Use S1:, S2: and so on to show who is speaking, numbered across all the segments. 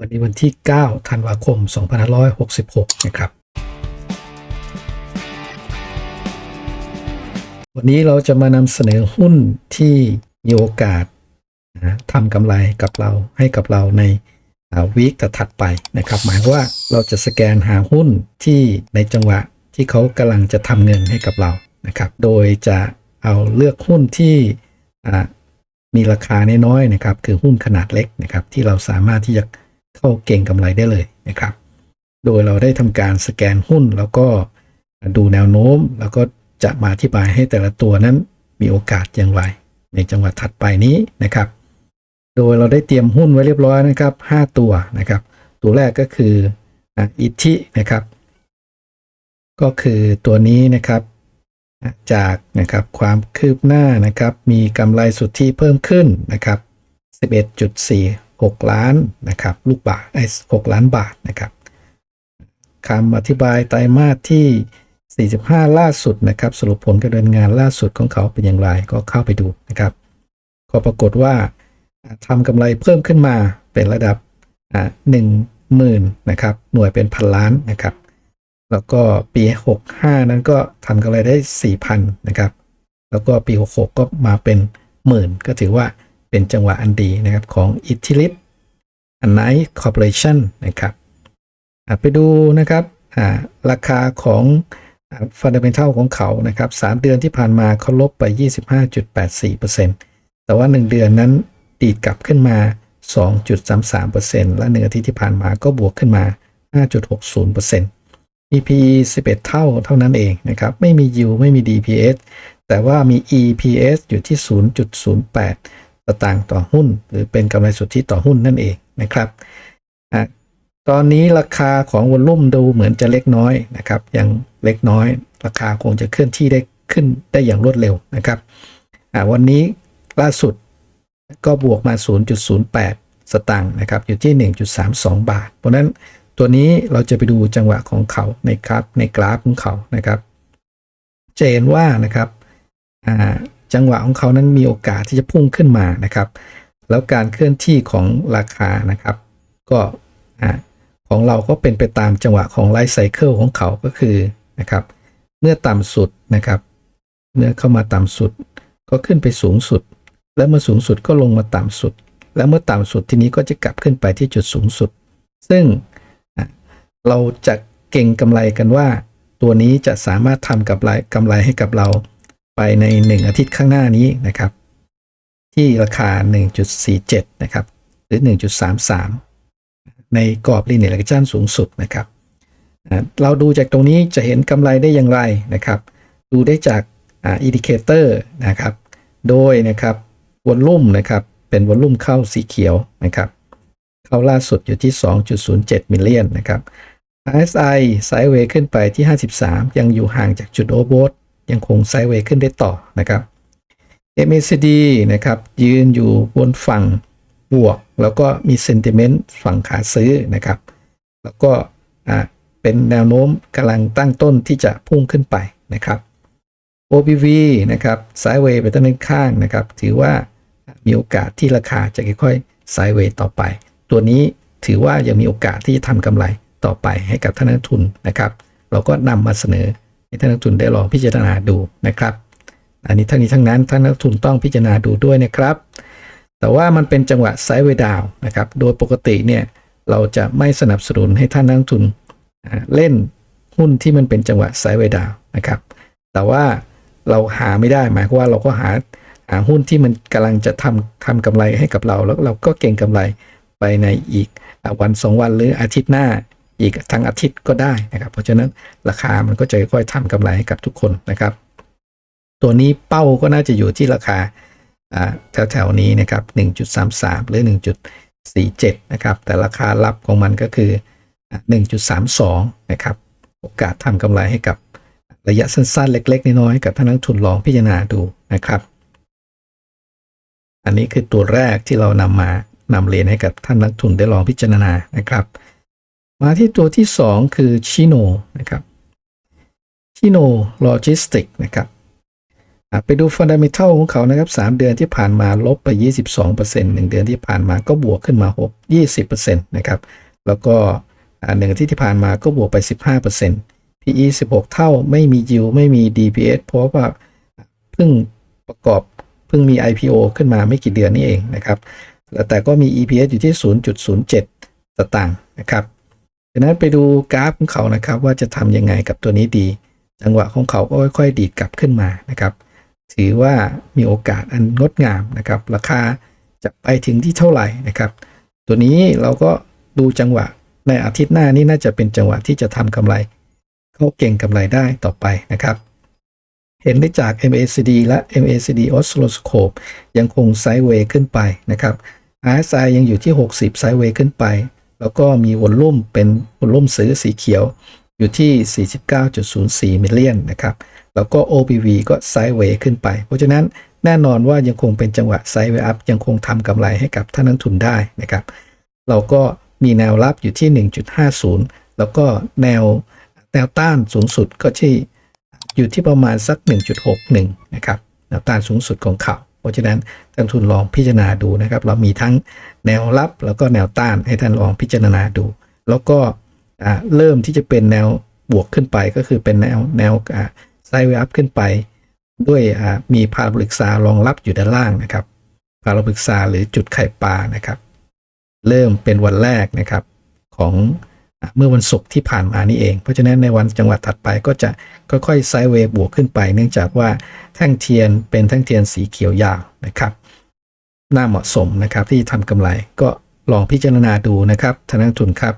S1: วันนี้วันที่ 9 ธันวาคม 2566 นะครับ วันนี้เราจะมานำเสนอหุ้นที่มีโอกาสนะทำกำไรกับเราให้กับเราในวีคถัดไปนะครับ หมายว่าเราจะสแกนหาหุ้นที่ในจังหวะที่เขากำลังจะทำเงินให้กับเรานะครับ โดยจะเอาเลือกหุ้นที่มีราคาน้อยๆนะครับ คือหุ้นขนาดเล็กนะครับ ที่เราสามารถที่จะ เข้าเก่งกำไรได้เลยนะครับ โดยเราได้ทำการสแกนหุ้นแล้วก็ดูแนวโน้ม แล้วก็จะมาอธิบายให้แต่ละตัวนั้นมีโอกาสอย่างไร ในจังหวะถัดไปนี้นะครับ โดยเราได้เตรียมหุ้นไว้เรียบร้อยนะครับ 5 ตัวนะครับ ตัวแรกก็คืออิทินะครับ ก็คือตัวนี้นะครับจากนะครับความคืบหน้านะครับ มีกำไรสุทธิเพิ่มขึ้นนะครับ 6 ล้านนะครับลูกบาทไอ้6ล้านบาทนะครับคำอธิบายไตรมาสที่ 45 ล่าสุดนะครับ สรุปผลการดำเนินงานล่าสุดของเขาเป็นอย่างไรก็เข้าไปดูนะครับ ก็ปรากฏว่าอ่าทำกำไรเพิ่มขึ้นมาเป็นระดับหนึ่งหมื่นนะครับ หน่วยเป็นพันล้านนะครับ แล้วก็ปี 65 นั้นก็ทำกำไรได้ 4,000 นะครับ แล้วก็ปี 66 ก็มาเป็นหมื่นก็ถือว่า เป็นจังหวะอันดีนะครับของอิทธิลิตอันไนคอร์ปอเรชันนะครับไปดูนะครับราคาของฟันเดเมนทัลของเขานะครับ3เดือนที่ผ่านมาเขาลบไป 25.84%แต่ว่า 1 เดือนนั้นดีดกลับขึ้นมา 2.33%และ1อาทิตย์ที่ผ่านมาก็บวกขึ้นมา 5.60% EPE 11 เท่าเท่านั้นเองนะครับ ไม่มี yield ไม่มี DPS แต่ว่ามี EPS อยู่ที่ 0.08 สตางค์ต่อหุ้น หรือเป็นกำไรสุทธิต่อหุ้นนั่นเองนะครับตอนนี้ราคาของวอลลุ่มดูเหมือนจะเล็กน้อยนะครับยังเล็กน้อย ราคาคงจะเคลื่อนที่ได้ขึ้นได้อย่างรวดเร็วนะครับวันนี้ล่าสุดก็บวกมา 0.08 สตางค์นะครับอยู่ที่ 1.32 บาท เพราะนั้นตัวนี้เราจะไปดูจังหวะของเขาในกราฟในกราฟของเขานะครับจะเห็นว่านะครับ จังหวะของเขานั้นมีโอกาสที่จะพุ่งขึ้นมานะครับ แล้วการเคลื่อนที่ของราคานะครับ ก็ของเราก็เป็นไปตามจังหวะของไลฟ์ไซเคิลของเขาก็คือนะครับ เมื่อต่ำสุดนะครับ เมื่อเข้ามาต่ำสุด ก็ขึ้นไปสูงสุด แล้วเมื่อสูงสุดก็ลงมาต่ำสุด แล้วเมื่อต่ำสุดทีนี้ก็จะกลับขึ้นไปที่จุดสูงสุด ซึ่งเราจะเก่งกำไรกันว่า ตัวนี้จะสามารถทำกับไรกำไรให้กับเรา ไปใน 1 อาทิตย์ข้างหน้านี้นะครับ ที่ราคา 1.47 นะครับ หรือ 1.33 ในกรอบ linear regression สูงสุดนะครับอะเราดูจากตรงนี้จะเห็นกำไรได้อย่างไรนะครับ ดูได้จากอ่าอินดิเคเตอร์นะครับ โดยนะครับวอลลุ่มนะครับ เป็นวอลลุ่มเข้าสีเขียวนะครับ เข้าล่าสุดอยู่ที่ 2.07 มิลเลียนนะครับ RSI ไซด์เวย์ขึ้นไปที่ 53 ยังอยู่ห่างจากจุดโอเวอร์ ยังคงไซด์เวย์ขึ้นได้ต่อนะครับ MACD นะครับยืนอยู่บนฝั่งบวก แล้วก็มีเซนติเมนต์ฝั่งขาซื้อนะครับ แล้วก็เป็นแนวโน้มกำลังตั้งต้นที่จะพุ่งขึ้นไปนะครับ OBV นะครับไซด์เวย์ไปด้านข้างนะครับ ถือว่ามีโอกาสที่ราคาจะค่อยๆไซด์เวย์ต่อไป ตัวนี้ถือว่ายังมีโอกาสที่จะทำกำไรต่อไปให้กับท่านนักทุนนะครับ เราก็นำมาเสนอ ให้ท่านนักทุนได้ลองพิจารณาดูนะครับ อันนี้ทั้งนี้ทั้งนั้นท่านนักทุนต้องพิจารณาดูด้วยนะครับ แต่ว่ามันเป็นจังหวะไซด์เวดาวนะครับ โดยปกติเนี่ยเราจะไม่สนับสนุนให้ท่านนักทุนเล่นหุ้นที่มันเป็นจังหวะไซด์เวดาวนะครับ แต่ว่าเราหาไม่ได้หมายความว่าเราก็หาหาหุ้นที่มันกำลังจะทำทำกำไรให้กับเรา แล้วเราก็เก่งกำไรไปในอีกวันสองวันหรืออาทิตย์หน้า อีกทั้งอาทิตย์ก็ได้นะครับ เพราะฉะนั้นราคามันก็จะค่อยๆทำกำไรให้กับทุกคนนะครับ ตัวนี้เป้าก็น่าจะอยู่ที่ราคาแถวๆนี้นะครับ 1.33 หรือ 1.47 นะครับ แต่ราคารับของมันก็คืออะ1.32 นะครับ โอกาสทำกำไรให้กับระยะสั้นๆ เล็ก ๆ น้อยๆกับท่านนักทุนลองพิจารณาดูนะครับ อันนี้คือตัวแรกที่เรานำมานำเรียนให้กับท่านนักทุนได้ลองพิจารณานะครับ มาที่ตัวที่ 2 คือชิโนนะครับชิโนโลจิสติกนะครับไปดูฟันดัม e ทัลของเขานะครับ 3 เดือนที่ผ่านมาลบไป 22% 1 เดือนที่ผ่านมาก็บวกขึ้นมา 6 20%นะครับ แล้วก็หนึ่งที่ที่ผ่านมาก็บวกไป 15% PE 16 เท่าไม่มี yield ไม่มี DPS เพราะว่าเพิ่งประกอบเพิ่งมี IPO ขึ้นมาไม่กี่เดือนนี่เองนะครับแล้วแต่ก็มี EPS อยู่ที่ 0.07 สตางค์นะครับ ดังนั้นไปดูกราฟของเขานะครับว่าจะทำยังไงกับตัวนี้ดี จังหวะของเขาก็ค่อยๆดีดกลับขึ้นมานะครับ ถือว่ามีโอกาสอันงดงามนะครับ ราคาจะไปถึงที่เท่าไหร่นะครับ ตัวนี้เราก็ดูจังหวะในอาทิตย์หน้านี้น่าจะเป็นจังหวะที่จะทำกำไรเขาเก่งกำไรได้ต่อไปนะครับ เห็นได้จาก MACD และ MACD Oscilloscope ยังคงไซด์เวย์ขึ้นไปนะครับ RSI ยังอยู่ที่ 60 ไซด์เวย์ขึ้นไป แล้วก็มีวอลลุ่มเป็นวอลลุ่มซื้อสีเขียวอยู่ที่ 49.04มิลเลียนนะครับ แล้วก็ OBV ก็ไซด์เวย์ขึ้นไป เพราะฉะนั้นแน่นอนว่ายังคงเป็นจังหวะไซด์เวย์อัพยังคงทำกำไรให้กับท่านนักทุนได้นะครับ เราก็มีแนวรับอยู่ที่ 1.50 แล้วก็แนวแนวต้านสูงสุดก็ที่อยู่ที่ประมาณสัก 1.61 นะครับ แนวต้านสูงสุดของเขา ราะฉะนั้นท่านทุนลองพิจารณาดูนะครับ เรามีทั้งแนวรับแล้วก็แนวต้านให้ท่านลองพิจารณาดู แล้วก็เริ่มที่จะเป็นแนวบวกขึ้นไปก็คือเป็นแนวแนวไซด์เวอัพขึ้นไป ด้วยมีพาราโบลิกซารองรับอยู่ด้านล่างนะครับพาราโบลิกซาหรือจุดไข่ปลานะครับ เริ่มเป็นวันแรกนะครับของ เมื่อวันศุกร์ที่ผ่านมานี่เอง เพราะฉะนั้นในวันจังหวัดถัดไปก็จะค่อยๆไซด์เวย์บวกขึ้นไป เนื่องจากว่าแท่งเทียนเป็นแท่งเทียนสีเขียวยาวนะครับ น่าเหมาะสมนะครับที่ทำกำไรก็ลองพิจารณาดูนะครับทางนักทุนครับ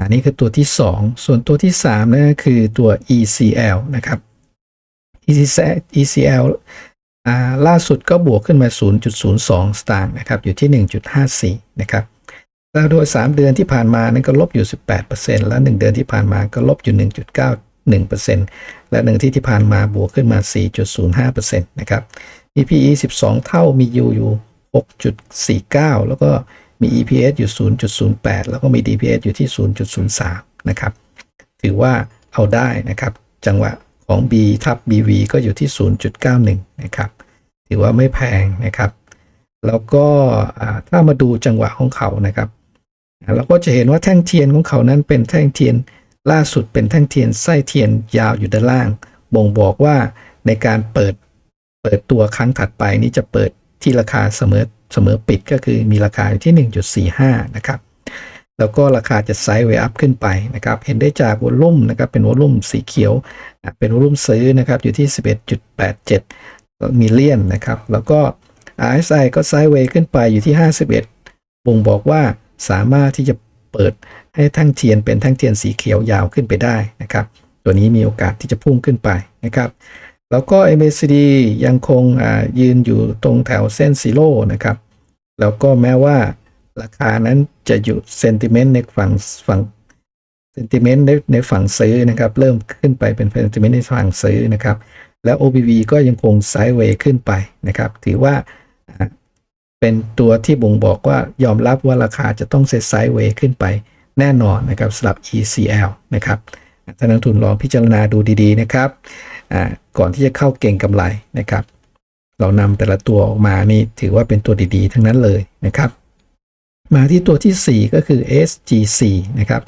S1: อันนี้คือตัวที่ 2 ส่วนตัวที่3นั่นก็คือตัว ECL นะครับ ECL ล่าสุดก็บวกขึ้นมา 0.02 สตางค์นะครับ อยู่ที่ 1.54 นะครับ แล้วโดย 3 เดือนที่ผ่านมานั้นก็ลบอยู่ 18%แล้ว1เดือนที่ผ่านมาก็ลบอยู่ 1.91%และ1ที่ที่ผ่านมาบวกขึ้นมา 4.05%นะครับ มี PE 12 เท่า มี U อยู่ 6.49 แล้วก็มี EPS อยู่ 0.08 แล้วก็มี DPS อยู่ที่ 0.03 นะครับ ถือว่าเอาได้นะครับ จังหวะของ B ทับ BV ก็อยู่ที่ 0.91 นะครับ ถือว่าไม่แพงนะครับ แล้วก็ถ้ามาดูจังหวะของเขานะครับ เราก็จะเห็นว่าแท่งเทียนของเขานั้นเป็นแท่งเทียนล่าสุดเป็นแท่งเทียนไส้เทียนยาวอยู่ด้านล่าง บ่งบอกว่าในการเปิดเปิดตัวครั้งถัดไปนี้จะเปิดที่ราคาเสมอเสมอปิดก็คือมีราคาอยู่ที่ 1.45 นะครับ แล้วก็ราคาจะไซด์เวอัพขึ้นไปนะครับ เห็นได้จากวอลลุ่มนะครับเป็นวอลลุ่มสีเขียว เป็นวอลลุ่มซื้อนะครับอยู่ที่ 11.87มิลเลียนนะครับ แล้วก็ RSI ก็ไซด์เวขึ้นไปอยู่ที่ 51 บ่งบอกว่า สามารถที่จะเปิดให้แท่งเทียนเป็นแท่งเทียนสีเขียวยาวขึ้นไปได้นะครับ ตัวนี้มีโอกาสที่จะพุ่งขึ้นไปนะครับ แล้วก็ MACD ยังคงยืนอยู่ตรงแถวเส้นซีโร่นะครับ แล้วก็แม้ว่าราคานั้นจะอยู่เซนติเมนต์ในฝั่งฝั่งเซนติเมนต์ในฝั่งซื้อนะครับ เริ่มขึ้นไปเป็นเซนติเมนต์ในฝั่งซื้อนะครับ แล้ว OBV ก็ยังคงไซด์เวย์ขึ้นไปนะครับ ถือว่า เป็นตัวที่บ่งบอกว่ายอมรับว่าราคาจะต้องเซตไซด์เวย์ขึ้นไปแน่นอนนะครับสำหรับ ECL นะครับท่านนักทุนลองพิจารณาดูดีๆนะครับก่อนที่จะเข้าเก่งกำไรนะครับ เรานำแต่ละตัวออกมานี่ถือว่าเป็นตัวดีๆ ทั้งนั้นเลยนะครับ มาที่ตัวทีสี่4 ก็คือ SGC นะครับ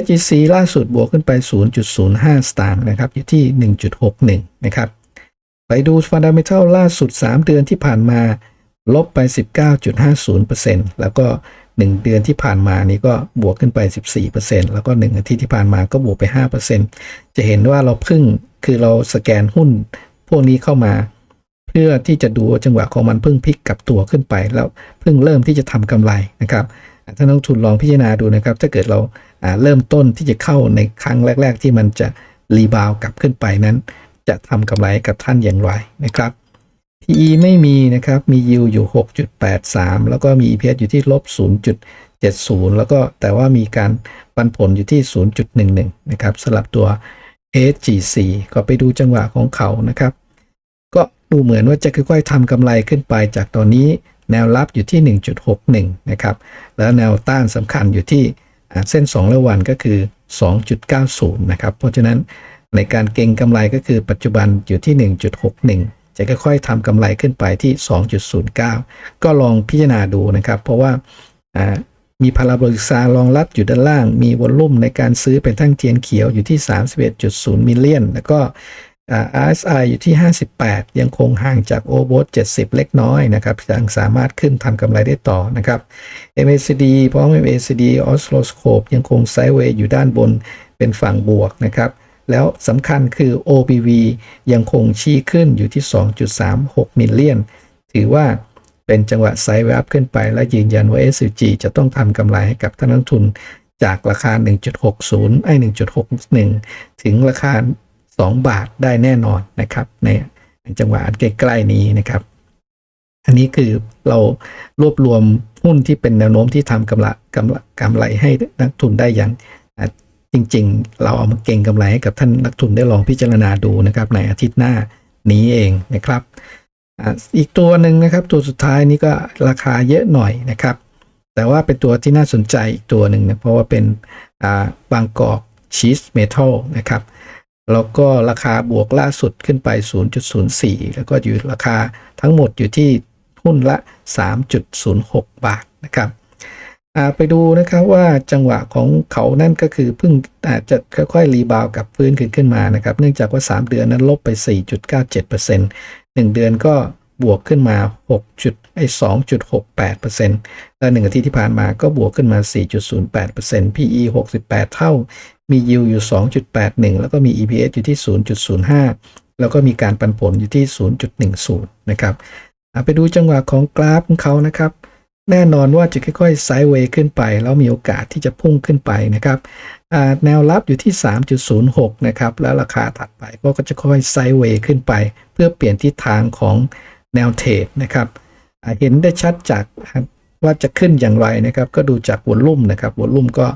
S1: SGC ล่าสุดบวกขึ้นไป 0.05 สตางค์นะครับอยู่ที่ 1.61 นะครับ ไปดู Fundamental ล่าสุด 3 เดือนที่ผ่านมา ลบไป 19.50%แล้วก็ 1 เดือนที่ผ่านมานี้ก็บวกขึ้นไป 14%แล้วก็ 1 อาทิตย์ที่ผ่านมาก็บวกไป 5%จะเห็นว่าเราพึ่งคือเราสแกนหุ้นพวกนี้เข้ามา เพื่อที่จะดูจังหวะของมันพิ่งพลิกกลับตัวขึ้นไป แล้วพิ่งเริ่มที่จะทำกำไรนะครับอ่าท่านนักลงทุนลองพิจารณาดูนะครับ ถ้าเกิดเราเริ่มต้นที่จะเข้าในครั้งแรก ๆ ที่มันจะรีบาวกลับขึ้นไปนั้น จะทำกำไรกับท่านอย่างไรนะครับ PE ไม่มีนะครับ มี yield อยู่ 6.83 แล้วก็มี EPS อยู่ที่ลบ 0.70 แล้วก็แต่ว่ามีการปันผลอยู่ที่ 0.11 นะครับสำหรับตัว SGC ก็ไปดูจังหวะของเขานะครับ ก็ดูเหมือนว่าจะค่อยๆทำกำไรขึ้นไปจากตอนนี้แนวรับอยู่ที่ 1.61 นะครับ แล้วแนวต้านสำคัญอยู่ที่เส้น 2 ระวันก็คือ 2.90 นะครับ เพราะฉะนั้นในการเก็งกำไรก็คือปัจจุบันอยู่ที่ 1.61 จะค่อยๆทำกำไรขึ้นไปที่ 2.09 ก็ลองพิจารณาดูนะครับ เพราะว่ามีพาราโบลิกซารองรับอยู่ด้านล่าง มีวอลลุ่มในการซื้อเป็นทั้งเทียนเขียวอยู่ที่ 31.0 มิลเลียน แล้วก็ RSI อยู่ที่ 58 ยังคงห่างจากโอเวอร์70 เล็กน้อยนะครับยังสามารถขึ้นทำกำไรได้ต่อนะครับ MACD พร้อม MACD Oscilloscope ยังคงไซด์เวย์อยู่ด้านบนเป็นฝั่งบวกนะครับ แล้วสำคัญคือ OBV ยังคงชี้ขึ้นอยู่ที่ 2.36 มิลเลียน ถือว่าเป็นจังหวะไซด์เวย์อัพขึ้นไป และยืนยันว่า SCG จะต้องทำกำไรให้กับท่านนักทุนจากราคา 1.60 ไอ้ 1.61 ถึงราคา 2 บาทได้แน่นอนนะครับ ในจังหวะใกล้ๆนี้นะครับ อันนี้คือเรารวบรวมหุ้นที่เป็นแนวโน้มที่ทำกำไรกำไรกำไรให้นักทุนได้อย่าง จริงๆ เราเอามาเก่งกำไรให้กับท่านนักทุนได้ลองพิจารณาดูนะครับในอาทิตย์หน้านี้เองนะครับอีกตัวหนึ่งนะครับ ตัวสุดท้ายนี้ก็ราคาเยอะหน่อยนะครับ แต่ว่าเป็นตัวที่น่าสนใจอีกตัวหนึ่งนะเพราะว่าเป็นบางกอกชีสเมทัลนะครับแล้วก็ราคาบวกล่าสุดขึ้นไป 0.04 แล้วก็อยู่ราคาทั้งหมดอยู่ที่หุ้นละ 3.06 บาทนะครับ ไปดูนะครับว่าจังหวะของเขานั่นก็คือเพิ่งอาจจะค่อยๆรีบาวกับฟื้นขึ้นขึ้นมานะครับ เนื่องจากว่า 3 เดือนนั้นลบไป 4.97% 1 เดือนก็บวกขึ้นมา6จุดไอ้2.68%และ1อาทิตย์ที่ผ่านมาก็บวกขึ้นมา 4.08% PE 68 เท่า มี yield อยู่ 2.81 แล้วก็มี EPS อยู่ที่ 0.05 แล้วก็มีการปันผลอยู่ที่ 0.10 นะครับอะไปดูจังหวะของกราฟของเขานะครับ แน่นอนว่าจะค่อยๆไซด์เวย์ขึ้นไป แล้วมีโอกาสที่จะพุ่งขึ้นไปนะครับแนวรับอยู่ที่ 3.06 นะครับ แล้วราคาถัดไปก็จะค่อยไซด์เวย์ขึ้นไป เพื่อเปลี่ยนทิศทางของแนวเทรดนะครับเห็นได้ชัดจากว่าจะขึ้นอย่างไรนะครับ ก็ดูจากวอลลุ่มนะครับวอลลุ่มก็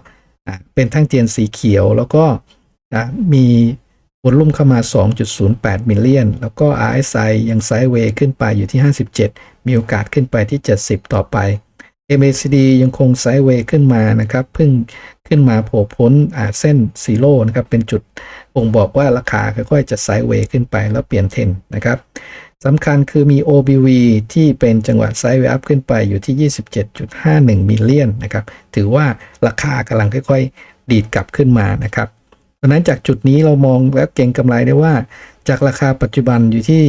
S1: เป็นทั้งเทียนสีเขียวแล้วก็มี วอลลุ่มเข้ามา 2.08 มิลเลียน แล้วก็ RSI ยังไซด์เวย์ขึ้นไปอยู่ที่ 57 มีโอกาสขึ้นไปที่ 70 ต่อไป MACD ยังคงไซด์เวย์ขึ้นมานะครับ เพิ่งขึ้นมาโผล่พ้นเส้นซีโร่นะครับ เป็นจุดบ่งบอกว่าราคาค่อยๆจะไซด์เวย์ขึ้นไปแล้วเปลี่ยนเทรนนะครับสำคัญคือมี OBV ที่เป็นจังหวะไซด์เวย์อัพขึ้นไปอยู่ที่ 27.51 มิลเลียนนะครับ ถือว่าราคากำลังค่อยๆ ดีดกลับขึ้นมานะครับ เพราะนั้นจากจุดนี้เรามองแล้วเก็งกำไรได้ว่า จากราคาปัจจุบันอยู่ที่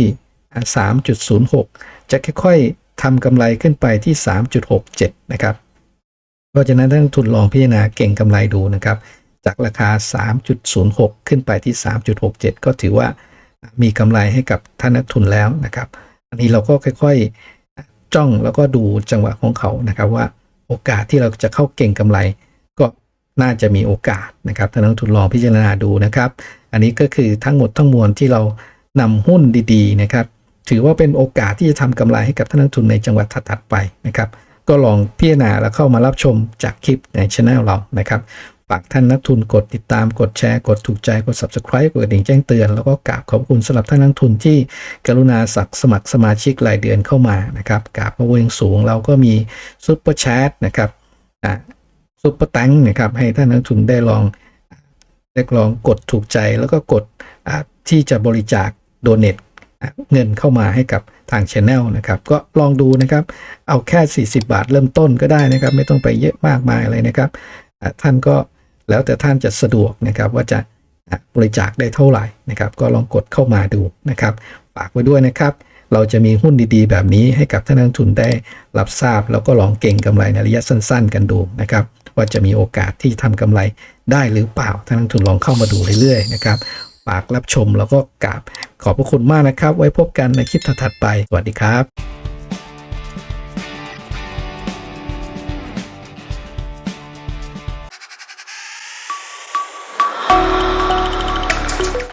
S1: 3.06 จะค่อยๆทำกำไรขึ้นไปที่ 3.67 นะครับ เพราะฉะนั้นท่านทุนลองพิจารณาเก่งกำไรดูนะครับ จากราคา 3.06 ขึ้นไปที่ 3.67 ก็ถือว่ามีกำไรให้กับท่านนักทุนแล้วนะครับ อันนี้เราก็ค่อยๆจ้องแล้วก็ดูจังหวะของเขานะครับว่าโอกาสที่เราจะเข้าเก่งกำไร น่าจะมีโอกาสนะครับท่านนักทุนลองพิจารณาดูนะครับ อันนี้ก็คือทั้งหมดทั้งมวลที่เรานำหุ้นดีๆนะครับ ถือว่าเป็นโอกาสที่จะทำกำไรให้กับท่านนักทุนในจังหวัดถัดๆไปนะครับ ก็ลองพิจารณาแล้วเข้ามารับชมจากคลิปในช anel เรานะครับฝากท่านนักทุนกดติดตามกดแชร์กดถูกใจกด subscribe กดกระดิ่งแจ้งเตือน แล้วก็กราบขอบคุณสำหรับท่านนักทุนที่กรุณาสักสมัครสมาชิกรายเดือนเข้ามานะครับกราบขอบคุณอย่างสูงเราก็มีซุปเปอร์แชทนะครับอ่า ซุปเปอร์ตังนะครับ ให้ท่านนักทุนได้ลองได้ลองกดถูกใจแล้วก็กดที่จะบริจาคโดเน t เงินเข้ามาให้กับทาง Channel นะครับ ก็ลองดูนะครับ เอาแค่ 40 บาทเริ่มต้นก็ได้นะครับ ไม่ต้องไปเยอะมากมายอะไรนะครับ ท่านก็แล้วแต่ท่านจะสะดวกนะครับ ว่าจะบริจาคได้เท่าไหร่นะครับ ก็ลองกดเข้ามาดูนะครับ ฝากไว้ด้วยนะครับ เราจะมีหุ้นดีๆ แบบนี้ให้กับท่านนักทุนได้รับทราบ แล้วก็ลองเก่งกำไรในระยะสั้น ๆ กันดูนะครับว่าจะมีโอกาสที่ทำกำไรได้หรือเปล่าท่านนักทุนลองเข้ามาดูเรื่อยๆนะครับฝากรับชมแล้วก็กราบขอบพระคุณมากนะครับ ไว้พบกันในคลิปถัดๆไป สวัสดีครับ